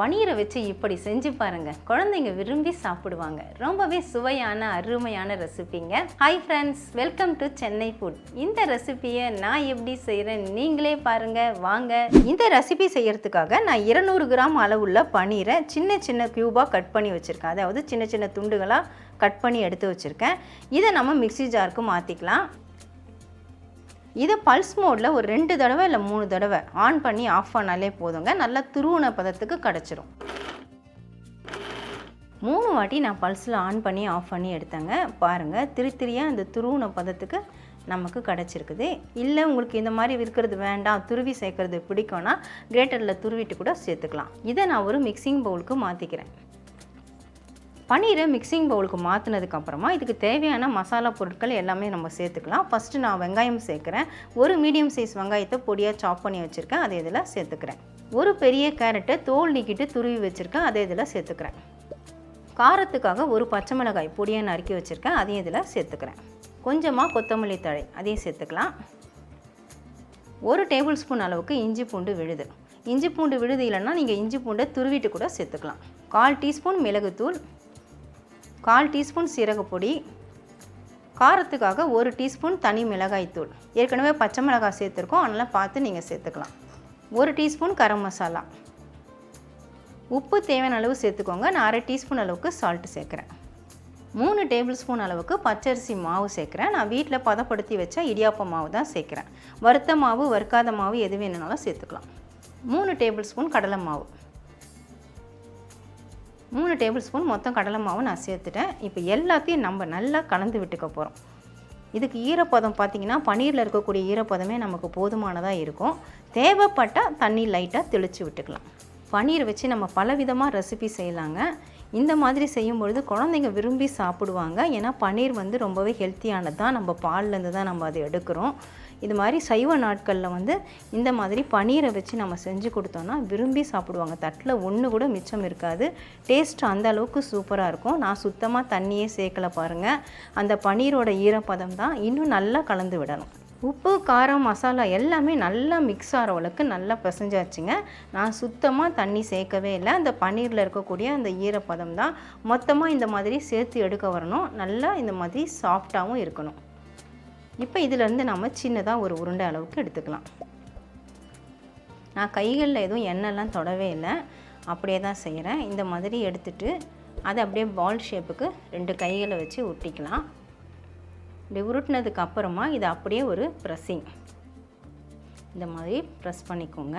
பனீரை வச்சு இப்படி செஞ்சு பாருங்க. குழந்தைங்க விரும்பி சாப்பிடுவாங்க. ரொம்பவே சுவையான அருமையான ரெசிபிங்க. Hi friends welcome to Chennai food இந்த ரெசிபியை நான் எப்படி செய்கிறேன் நீங்களே பாருங்க. வாங்க. இந்த ரெசிபி செய்யறதுக்காக நான் இருநூறு கிராம் அளவுள்ள பனீரை சின்ன சின்ன க்யூபாக கட் பண்ணி வச்சுருக்கேன். அதாவது சின்ன சின்ன துண்டுகளாக கட் பண்ணி எடுத்து வச்சுருக்கேன். இதை நம்ம மிக்ஸி ஜாருக்கு மாற்றிக்கலாம் இதை பல்ஸ் மோடில் ஒரு ரெண்டு தடவை இல்லை மூணு தடவை ஆன் பண்ணி ஆஃப் பண்ணாலே போதுங்க. நல்லா திருவுண பதத்துக்கு கிடச்சிரும். மூணு வாட்டி நான் பல்ஸில் ஆன் பண்ணி ஆஃப் பண்ணி எடுத்தேங்க. பாருங்கள் திரு திரியாக அந்த துருவன பதத்துக்கு நமக்கு கிடச்சிருக்குது. இல்லை உங்களுக்கு இந்த மாதிரி இருக்கிறது வேண்டாம் துருவி சேர்க்கறது பிடிக்கும்னா கிரேட்டரில் துருவிட்டு கூட சேர்த்துக்கலாம். இதை நான் ஒரு மிக்சிங் பவுலுக்கு மாற்றிக்கிறேன் பன்னீரை மிக்சிங் பவுலுக்கு மாற்றினதுக்கப்புறமா இதுக்கு தேவையான மசாலா பொருட்கள் எல்லாமே நம்ம சேர்த்துக்கலாம். ஃபஸ்ட்டு நான் வெங்காயம் சேர்க்குறேன். ஒரு மீடியம் சைஸ் வெங்காயத்தை பொடியாக சாப் பண்ணி வச்சுருக்கேன். அதை இதில் சேர்த்துக்கிறேன். ஒரு பெரிய கேரட்டை தோல் நீக்கிட்டு துருவி வச்சுருக்கேன். அதை இதில் சேர்த்துக்கிறேன். காரத்துக்காக ஒரு பச்சை மிளகாய் பொடியாக நறுக்கி வச்சுருக்கேன். அதையும் இதில் சேர்த்துக்கிறேன். கொஞ்சமாக கொத்தமல்லி தழை அதையும் சேர்த்துக்கலாம். ஒரு டேபிள் ஸ்பூன் அளவுக்கு இஞ்சி பூண்டு விழுது. இஞ்சி பூண்டு விழுது இல்லைன்னா நீங்கள் இஞ்சி பூண்டை துருவிட்டு கூட சேர்த்துக்கலாம். கால் டீஸ்பூன் மிளகுத்தூள் கால் டீஸ்பூன் சீரகப்பொடி காரத்துக்காக ஒரு டீஸ்பூன் தனி மிளகாய்த்தூள் ஏற்கனவே பச்சை மிளகாய் சேர்த்துருக்கோம் அதனால் பார்த்து நீங்கள் சேர்த்துக்கலாம். ஒரு டீஸ்பூன் கரம் மசாலா. உப்பு தேவையான அளவு சேர்த்துக்கோங்க. நான் அரை டீஸ்பூன் அளவுக்கு சால்ட்டு சேர்க்குறேன். மூணு டேபிள் ஸ்பூன் அளவுக்கு பச்சரிசி மாவு சேர்க்குறேன். நான் வீட்டில் பதப்படுத்தி வச்ச இடியாப்ப மாவு தான் சேர்க்குறேன். வறுத்த மாவு வறுக்காத மாவு எது வேணுனாலும் சேர்த்துக்கலாம். மூணு டேபிள் ஸ்பூன் கடலை மாவு. மூணு டேபிள் ஸ்பூன் மொத்தம் கடலை மாவு நான் சேர்த்துட்டேன். இப்போ எல்லாத்தையும் நம்ம நல்லா கலந்து விட்டுக்க போகிறோம் இதுக்கு ஈரப்பதம் பார்த்திங்கன்னா பன்னீரில் இருக்கக்கூடிய ஈரப்பதமே நமக்கு போதுமானதாக இருக்கும். தேவைப்பட்டால் தண்ணி லைட்டாக தெளித்து விட்டுக்கலாம். பன்னீர் வச்சு நம்ம பலவிதமாக ரெசிபி செய்யலாங்க. இந்த மாதிரி செய்யும்பொழுது குழந்தைங்க விரும்பி சாப்பிடுவாங்க. ஏன்னா பன்னீர் வந்து ரொம்பவே ஹெல்த்தியானது தான் நம்ம பால்லேருந்து தான் நம்ம அதை எடுக்கிறோம். இது மாதிரி சைவ நாட்களில் வந்து இந்த மாதிரி பன்னீரை வச்சு நம்ம செஞ்சு கொடுத்தோன்னா விரும்பி சாப்பிடுவாங்க. தட்டில் ஒன்று கூட மிச்சம் இருக்காது. டேஸ்ட் அந்த அளவுக்கு சூப்பராக இருக்கும். நான் சுத்தமாக தண்ணியே சேர்க்கலை பாருங்கள் அந்த பன்னீரோட ஈரப்பதம் தான் இன்னும் நல்லா கலந்து விடணும். உப்பு காரம் மசாலா எல்லாமே நல்லா மிக்ஸ் ஆகிற அளவுக்கு நல்லா பிசைஞ்சாச்சுங்க. நான் சுத்தமாக தண்ணி சேர்க்கவே இல்லை. அந்த பன்னீரில் இருக்கக்கூடிய அந்த ஈரப்பதம் தான் மொத்தமாக இந்த மாதிரி சேர்த்து எடுக்க வரணும். நல்லா இந்த மாதிரி சாஃப்டாகவும் இருக்கணும். இப்போ இதிலேருந்து நம்ம சின்னதாக ஒரு உருண்டை அளவுக்கு எடுத்துக்கலாம். நான் கைகளில் எதுவும் எண்ணெய்லாம் தொடவே இல்லை. அப்படியே தான் செய்கிறேன் இந்த மாதிரி எடுத்துட்டு அதை அப்படியே பால் ஷேப்புக்கு ரெண்டு கைகளை வச்சு ஒட்டிக்கலாம். இப்படி உருட்டினதுக்கு அப்புறமா இதை அப்படியே ஒரு ப்ரெஸ்ஸிங் இந்த மாதிரி ப்ரெஸ் பண்ணிக்கோங்க.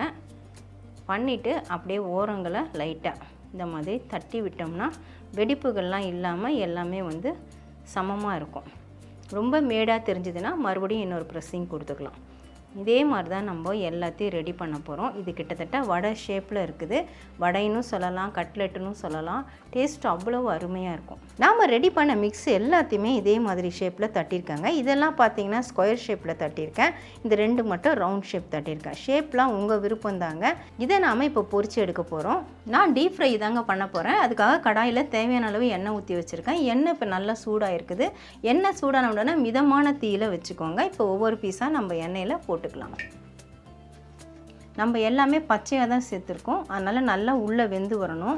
பண்ணிவிட்டு அப்படியே ஓரங்களை லைட்டாக இந்த மாதிரி தட்டி விட்டோம்னா வெடிப்புகள்லாம் இல்லாமல் எல்லாமே வந்து சமமாக இருக்கும். ரொம்ப மேடாக தெரிஞ்சதுன்னா மறுபடியும் இன்னொரு ப்ரெஸ்ஸிங் கொடுத்துக்கலாம். இதே மாதிரி தான் நம்ம எல்லாத்தையும் ரெடி பண்ண போகிறோம் இது கிட்டத்தட்ட வடை ஷேப்பில் இருக்குது. வடைன்னு சொல்லலாம் கட்லெட்டுன்னு சொல்லலாம். டேஸ்ட் அவ்வளோ அருமையாக இருக்கும். நாம் ரெடி பண்ண மிக்ஸ் எல்லாத்தையுமே இதே மாதிரி ஷேப்பில் தட்டியிருக்காங்க. இதெல்லாம் பார்த்தீங்கன்னா ஸ்கொயர் ஷேப்பில் தட்டியிருக்கேன். இந்த ரெண்டு மட்டும் ரவுண்ட் ஷேப் தட்டியிருக்கேன். ஷேப்லாம் உங்கள் விருப்பம் தாங்க. இதை நாம் இப்போ பொறிச்சு எடுக்க போகிறோம் நான் டீப் ஃப்ரை தாங்க பண்ண போகிறேன் அதுக்காக கடாயில் தேவையான அளவு எண்ணெய் ஊற்றி வச்சுருக்கேன். எண்ணெய் இப்போ நல்லா சூடாக இருக்குது எண்ணெய் சூடான உடனே மிதமான தீயில் வச்சுக்கோங்க. இப்போ ஒவ்வொரு பீஸாக நம்ம எண்ணெயில் போட்டு போட்டுக்கலாம் நம்ம எல்லாமே பச்சையாக தான் சேர்த்துருக்கோம். அதனால் நல்லா உள்ளே வெந்து வரணும்.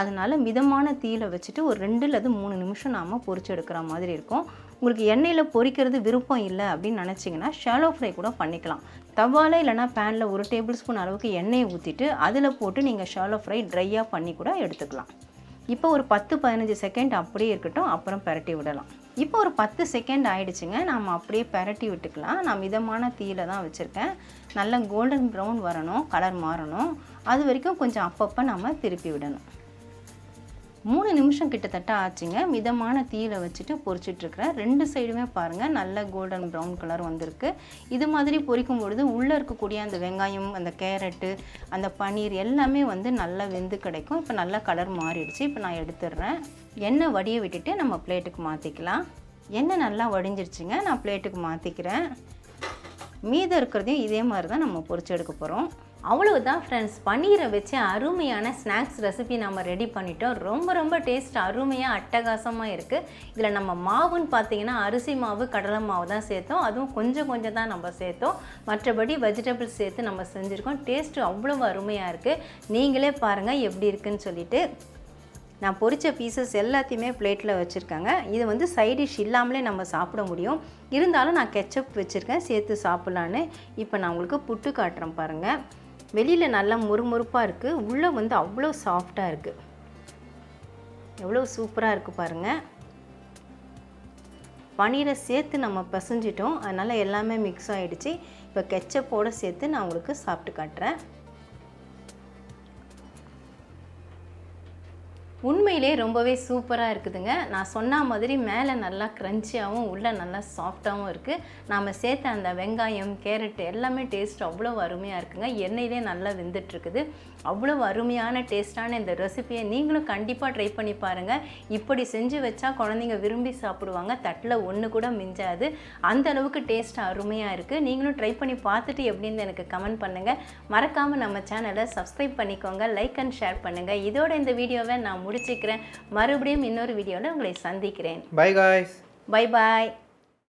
அதனால் மிதமான தீயில் வச்சுட்டு ஒரு ரெண்டு அல்லது மூணு நிமிஷம் நாம் பொறிச்சு எடுக்கிற மாதிரி இருக்கும். உங்களுக்கு எண்ணெயில் பொரிக்கிறது விருப்பம் இல்லை அப்படின்னு நினச்சிங்கன்னா ஷாலோ ஃப்ரை கூட பண்ணிக்கலாம். தவால இல்லைனா பேனில் ஒரு டேபிள் ஸ்பூன் அளவுக்கு எண்ணெயை ஊற்றிட்டு அதில் போட்டு நீங்கள் ஷாலோ ஃப்ரை ட்ரையாக பண்ணி கூட எடுத்துக்கலாம். இப்போ ஒரு பத்து பதினஞ்சு செகண்ட் அப்படியே இருக்கட்டும். அப்புறம் பரட்டி விடலாம். இப்போ ஒரு பத்து செகண்ட் ஆயிடுச்சுங்க. நாம் அப்படியே பெரட்டி விட்டுக்கலாம். நான் மிதமான தீயில தான் வச்சுருக்கேன். நல்லா கோல்டன் ப்ரௌன் வரணும் கலர் மாறணும். அது வரைக்கும் கொஞ்சம் அப்பப்போ நம்ம திருப்பி விடணும். மூணு நிமிஷம் கிட்டத்தட்ட ஆச்சுங்க. மிதமான தீயில வச்சுட்டு பொறிச்சிட்ருக்கிறேன். ரெண்டு சைடுமே பாருங்கள் நல்ல கோல்டன் ப்ரௌன் கலர் வந்திருக்கு. இது மாதிரி பொரிக்கும் பொழுது உள்ளே இருக்கக்கூடிய அந்த வெங்காயம் அந்த கேரட்டு அந்த பன்னீர் எல்லாமே வந்து நல்லா வெந்து கிடைக்கும். இப்போ நல்லா கலர் மாறிடுச்சு. இப்போ நான் எடுத்துடுறேன். எண்ணெய் வடிய விட்டுட்டு நம்ம பிளேட்டுக்கு மாற்றிக்கலாம் எண்ணெய் நல்லா வடிஞ்சிருச்சுங்க. நான் பிளேட்டுக்கு மாற்றிக்கிறேன் மீதம் இருக்கிறதையும் இதே மாதிரி தான் நம்ம பொரிச்சு எடுக்க போகிறோம் அவ்வளவுதான் ஃப்ரெண்ட்ஸ் பன்னீரை வச்சு அருமையான ஸ்நாக்ஸ் ரெசிபி நம்ம ரெடி பண்ணிட்டோம். ரொம்ப ரொம்ப டேஸ்ட் அருமையாக அட்டகாசமாக இருக்குது இதில் நம்ம மாவுன்னு பார்த்தீங்கன்னா அரிசி மாவு கடலை மாவு தான் சேர்த்தோம். அதுவும் கொஞ்சம் கொஞ்சம் தான் நம்ம சேர்த்தோம். மற்றபடி வெஜிடபிள்ஸ் சேர்த்து நம்ம செஞ்சுருக்கோம். டேஸ்ட்டு அவ்வளோ அருமையாக இருக்குது நீங்களே பாருங்கள் எப்படி இருக்குன்னு சொல்லிட்டு. நான் பொரிச்ச பீசஸ் எல்லாத்தையுமே பிளேட்டில் வச்சுருக்காங்க. இது வந்து சைட் டிஷ் இல்லாமலே நம்ம சாப்பிட முடியும். இருந்தாலும் நான் கெச்சப் வச்சுருக்கேன். சேர்த்து சாப்பிட்லான்னு. இப்போ நான் உங்களுக்கு புட்டு காட்டுறேன் பாருங்கள் வெளியில் நல்லா முறுமுறுப்பாக இருக்குது உள்ளே வந்து அவ்வளோ சாஃப்டாக இருக்குது எவ்வளோ சூப்பராக இருக்குது பாருங்கள் பன்னீரை சேர்த்து நம்ம பிசைஞ்சிட்டோம். அதனால் எல்லாமே மிக்ஸ் ஆகிடுச்சு இப்போ கெச்சப்போடு சேர்த்து நான் உங்களுக்கு சாப்பிட்டு காட்டுறேன். உண்மையிலே ரொம்பவே சூப்பராக இருக்குதுங்க. நான் சொன்ன மாதிரி மேலே நல்லா க்ரன்ச்சியாகவும் உள்ளே நல்லா சாஃப்டாகவும் இருக்குது நாம் சேர்த்த அந்த வெங்காயம் கேரட் எல்லாமே டேஸ்ட் அவ்வளோ அருமையாக இருக்குங்க. எண்ணெயிலே நல்லா வெந்துட்டுருக்குது. அவ்வளோ அருமையான டேஸ்ட்டான இந்த ரெசிபியை நீங்களும் கண்டிப்பாக ட்ரை பண்ணி பாருங்கள் இப்படி செஞ்சு வச்சா குழந்தைங்க விரும்பி சாப்பிடுவாங்க. தட்டில் ஒன்று கூட மிஞ்சாது. அந்த அளவுக்கு டேஸ்ட் அருமையாக இருக்குது நீங்களும் ட்ரை பண்ணி பார்த்துட்டு எப்படின்னு எனக்கு கமெண்ட் பண்ணுங்கள் மறக்காமல் நம்ம சேனலை சப்ஸ்கிரைப் பண்ணிக்கோங்க. லைக் அண்ட் ஷேர் பண்ணுங்கள் இதோட இந்த வீடியோவை நான் முடிச்சுக்கிறேன். மறுபடியும் இன்னொரு வீடியோவில் உங்களை சந்திக்கிறேன். By guys bye bye